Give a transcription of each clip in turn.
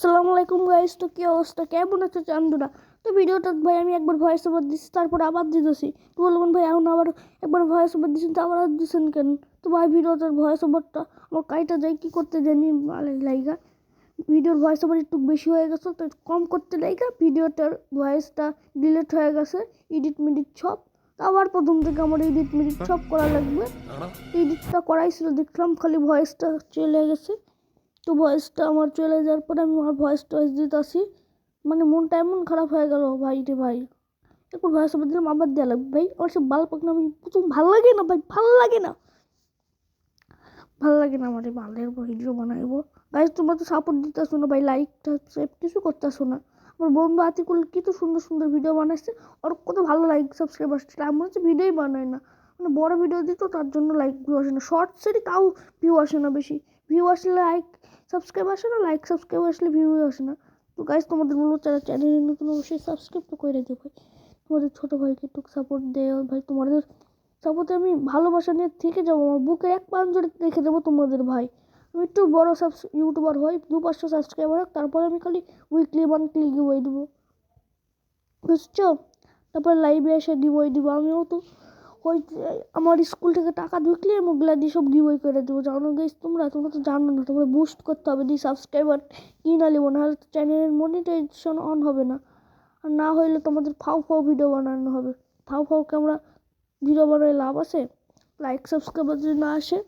আসসালামু আলাইকুম গাইস তো কী অবস্থা? কেমন আছে চান্দুরা? তো ভিডিওটা ভাই আমি একবার ভয়েস ওভার দিচ্ছি তারপর আবার দিতেছি। তো বলবেন ভাই এখন আবার একবার ভয়েস ওভার দিচ্ছেন তো আবার আর দিচ্ছেন কেন? তো ভাই ভিডিওটার ভয়েস ওভারটা আমার কাইটা যাই কী করতে জানি লাইগা। ভিডিওর ভয়েস ওভার একটু বেশি হয়ে গেছে তো কম করতে লাইগা। ভিডিওটার ভয়েসটা ডিলিট হয়ে গেছে এডিট মিডিট সব আবার প্রথম থেকে আমার এডিট মিডিট সব করা লাগবে। এডিটটা করাই ছিল দেখলাম খালি ভয়েসটা চলে গেছে। তো ভয়েসটা আমার চলে যাওয়ার পরে আমি আমার ভয়েস টয়েস দিতে আসি মানে মনটা এমন খারাপ হয়ে গেল, ভাই রে ভাই। একটু ভয়েস ওভার দিলাম, আবার দেওয়া লাগবে। ভাই, আমার সব বাল পাক না আমি প্রথম ভালো লাগে না, ভাই, ভালো লাগে না। ভালো লাগে না আমার এই বালের ভিডিও বানাইবো। গাইজ তোমরা তো সাপোর্ট দিতে আসো না, ভাই লাইকটা সেভ কিছু করতে আসো না। আমার বন্ধু আতিকুল কী তো সুন্দর সুন্দর ভিডিও বানাইছে, ওর কত ভালো লাইক সাবস্ক্রাইব আসছে আমার হচ্ছে ভিডিওই বানায় না। মানে বড় ভিডিও দিত, তার জন্য লাইক ভিউ আসে না। শর্টসেরই তাও ভিউ আসে না বেশি। ভিউ আসলে লাইক সাবস্ক্রাইব আসে না লাইক সাবস্ক্রাইব আসলে ভিউ আসে না। তো গাইজ তোমাদের বলব যারা চ্যানেলে নতুন, অবশ্যই সাবস্ক্রাইব তো করে দিও ভাই। তোমাদের ছোটো ভাইকে একটু সাপোর্ট দেও ভাই। তোমাদের সাপোর্টে আমি ভালোবাসা নিয়ে থেকে যাব, আমার বুকে এক পাঞ্জরে রেখে দেবো তোমাদের ভাই। আমি একটু বড়ো সাবস ইউটিউবার হই, দু পাঁচশো সাবস্ক্রাইবার হোক, তারপরে আমি খালি উইকলি মান্থলি গিবই দেবো। বুঝছ? তারপর লাইভে এসে গিবই দিব। আমিও তো ওই আমার স্কুল থেকে টাকা ঢুকলে আমি দিয়ে সব গিবই করে দেবো। জানো গেছ তোমরা তোমরা তো জানো না, তোমরা বুস্ট করতে হবে দিয়ে সাবস্ক্রাইবার কিনা নেব নাহলে তো চ্যানেলের মনিটাইজেশন অন হবে না। আর না হইলে তোমাদের ফাও ফাও ভিডিও বানানো হবে। ফাও ফাওকে আমরা ভিডিও বানায় লাভ আছে? লাইক সাবস্ক্রাইবার যদি না আসে,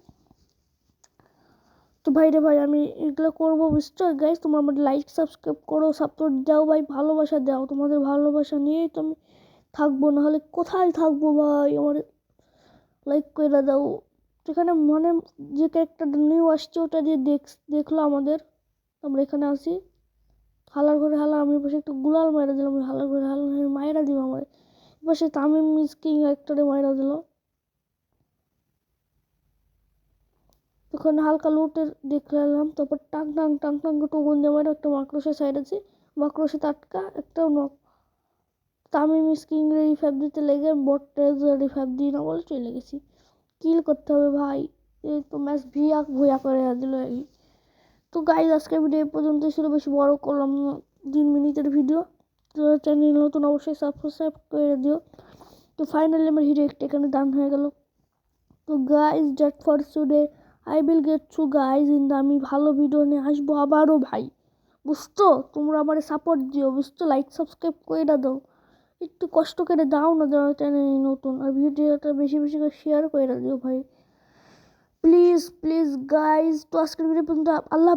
তো ভাই রে ভাই, আমি এগুলো করব, বুঝছ? গাইজ তোমরা আমার লাইক সাবস্ক্রাইব করো সাপোর্ট দাও ভাই, ভালোবাসা দাও। তোমাদের ভালোবাসা নিয়েই তো আমি থাকব, নাহলে কোথায় থাকব ভাই? আমার লাইক করে দাও। সেখানে মানে যে ক্যারেক্টারটা নিউ আসছে, ওটা দিয়ে দেখ, দেখল আমাদের। আমরা এখানে আসি হালার ঘরে হালা আমি পাশে একটু গুলাল মায়েরা দিলাম হালার ঘরে হালা মায়েরা দিব আমার পাশে তামিম মিস কিং ক্যারেক্টারে মায়েরা দিল। ওখানে হালকা লুটের দেখলাম, তারপর টাং টাং টাং টাং টুগুন দিয়ে মারে একটা মাকড়সের সাইড আছে মাকড়সে টাটকা একটা নক তামিম স্কিং রিফ্যাব দিতে লেগে বটটা রিফ্যাব দিই না বলে চলে গেছি। কিল করতে হবে ভাই। এই তো ম্যাচ ভিয়া ভুয়া করে দিল এই। তো গাইজ আজকের ভিডিও পর্যন্ত ছিল বেশি বড় করলাম তিন মিনিটের ভিডিও তো চ্যানেল নতুন অবশ্যই সাবস্ক্রাইব করে দিও। তো ফাইনালি আমার হিরো একটা এখানে দান হয়ে গেল। তো guys that for today I will get to guys in the আমি ভালো ভিডিও নিয়ে আসব আবারও ভাই। বুঝতো তোমরা আমার সাপোর্ট দিও বুঝতো লাইক সাবস্ক্রাইব করে দাও। একটু কষ্ট করে দাও না, দাও চ্যানেল নতুন। আর ভিডিওটা বেশি বেশি করে শেয়ার করে দিও ভাই। প্লিজ প্লিজ গাইজ তো আজকের ভিডিও পর্যন্ত আল্লাহ